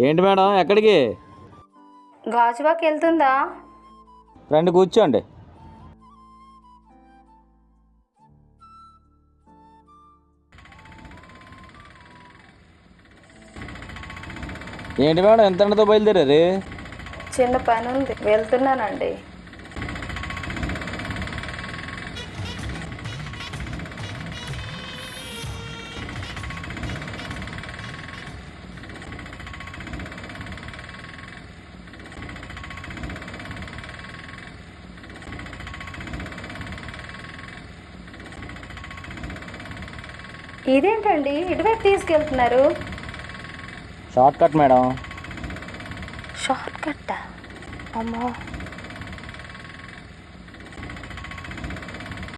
ఏంటి మేడం ఎక్కడికి? గాజువాకి వెళ్తుందా? రండి కూర్చోండి. ఏంటి మేడం ఎంత బయలుదేరారు? చిన్న పని ఉంది వెళ్తున్నానండి. ఇదేంటండి? ఇటువైపు తీసుకెళ్తున్నారు. షార్ట్ కట్ మేడం షార్ట్ కట్టా అమ్మో.